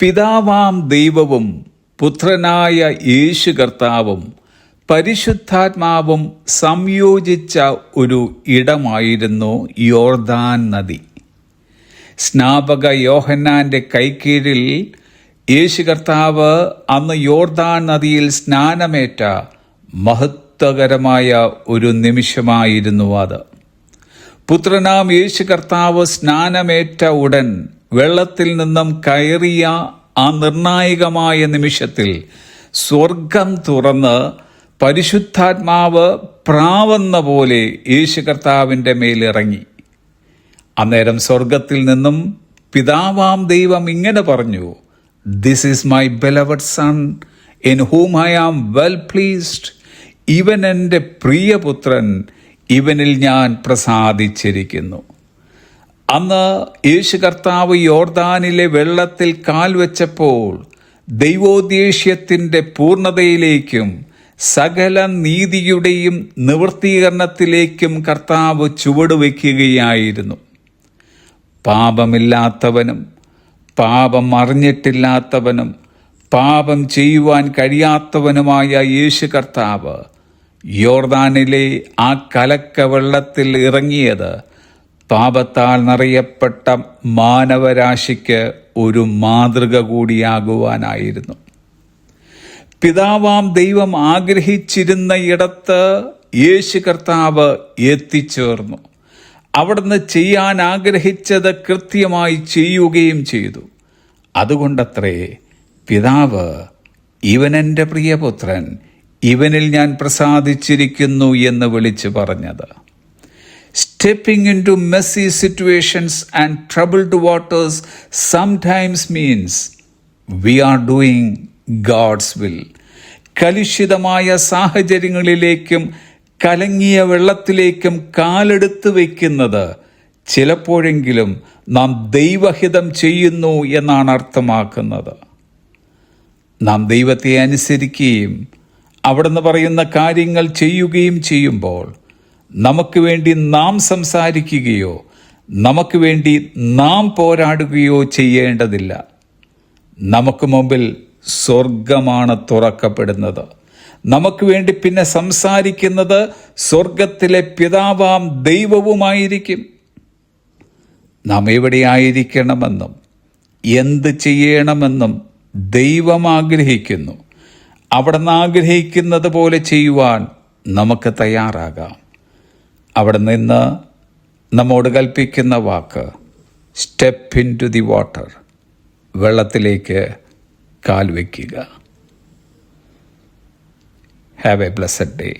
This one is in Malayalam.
പിതാവാം ദൈവവും പുത്രനായ യേശു കർത്താവും പരിശുദ്ധാത്മാവും സംയോജിച്ച ഒരു ഇടമായിരുന്നു യോർദാൻ നദി. സ്നാപക യോഹന്നാന്റെ കൈക്കീഴിൽ യേശു കർത്താവ് അന്ന് യോർദാൻ നദിയിൽ സ്നാനമേറ്റ മഹത്വകരമായ ഒരു നിമിഷമായിരുന്നു അത്. പുത്രനാം യേശു കർത്താവ് സ്നാനമേറ്റ ഉടൻ വെള്ളത്തിൽ നിന്നും കയറിയ ആ നിർണായകമായ നിമിഷത്തിൽ സ്വർഗം തുറന്ന് പരിശുദ്ധാത്മാവ് പ്രാവെന്ന പോലെ യേശു കർത്താവിന്റെ മേലിറങ്ങി. അന്നേരം സ്വർഗത്തിൽ നിന്നും പിതാവാം ദൈവം ഇങ്ങനെ പറഞ്ഞു this is my beloved son in whom I am well pleased ഇവൻ എന്റെ പ്രിയപുത്രൻ ഇവനിൽ ഞാൻ പ്രസാദിച്ചിരിക്കുന്നു. അന്ന് യേശു കർത്താവ് യോർദാനിലെ വെള്ളത്തിൽ കാൽ വെച്ചപ്പോൾ ദൈവോദ്ദേശ്യത്തിന്റെ പൂർണതയിലേക്കും സകല നീതിയുടെയും നിവൃത്തീകരണത്തിലേക്കും കർത്താവ് ചുവടുവെക്കുകയായിരുന്നു പാപമില്ലാത്തവനും പാപം അറിഞ്ഞിട്ടില്ലാത്തവനും പാപം ചെയ്യുവാൻ കഴിയാത്തവനുമായ യേശു കർത്താവ് യോർദാനിലെ ആ കലക്ക വെള്ളത്തിൽ ഇറങ്ങിയത് പാപത്താൽ നിറയപ്പെട്ട മാനവരാശിക്ക് ഒരു മാതൃക കൂടിയാകുവാനായിരുന്നു. പിതാവാം ദൈവം ആഗ്രഹിച്ചിരുന്ന ഇടത്ത് യേശു കർത്താവ് എത്തിച്ചേർന്നു. അവിടുന്ന് ചെയ്യാൻ ആഗ്രഹിച്ചത് കൃത്യമായി ചെയ്യുകയും ചെയ്തു. അതുകൊണ്ടത്രേ പിതാവ് ഇവനെന്റെ പ്രിയപുത്രൻ ഇവനിൽ ഞാൻ പ്രസാദിച്ചിരിക്കുന്നു എന്ന് വിളിച്ചു പറഞ്ഞത്. Stepping into messy situations and troubled waters sometimes means we are doing God's will. കലുഷിതമായ സാഹചര്യങ്ങളിലേക്കും കലങ്ങിയ വെള്ളത്തിലേക്കും കാലെടുത്ത് വയ്ക്കുന്നത് ചിലപ്പോഴെങ്കിലും നാം ദൈവഹിതം ചെയ്യുന്നു എന്നാണ് അർത്ഥമാക്കുന്നത് നാം ദൈവത്തെ അനുസരിക്കുകയും അവിടുന്ന് പറയുന്ന കാര്യങ്ങൾ ചെയ്യുകയും ചെയ്യുമ്പോൾ നമുക്ക് വേണ്ടി നാം സംസാരിക്കുകയോ നമുക്ക് വേണ്ടി നാം പോരാടുകയോ ചെയ്യേണ്ടതില്ല. നമുക്ക് മുമ്പിൽ സ്വർഗമാണ് തുറക്കപ്പെടുന്നത്. നമുക്ക് വേണ്ടി പിന്നെ സംസാരിക്കുന്നത് സ്വർഗത്തിലെ പിതാവാം ദൈവവുമായിരിക്കും. നാം എവിടെയായിരിക്കണമെന്നും എന്ത് ചെയ്യണമെന്നും ദൈവം ആഗ്രഹിക്കുന്നു. അവിടെ നിന്ന് ആഗ്രഹിക്കുന്നത് പോലെ ചെയ്യുവാൻ നമുക്ക് തയ്യാറാകാം. അവിടെ നിന്ന് നമ്മോട് കൽപ്പിക്കുന്ന വാക്ക് step into the water വെള്ളത്തിലേക്ക് കാൽ വയ്ക്കുക. Have A blessed day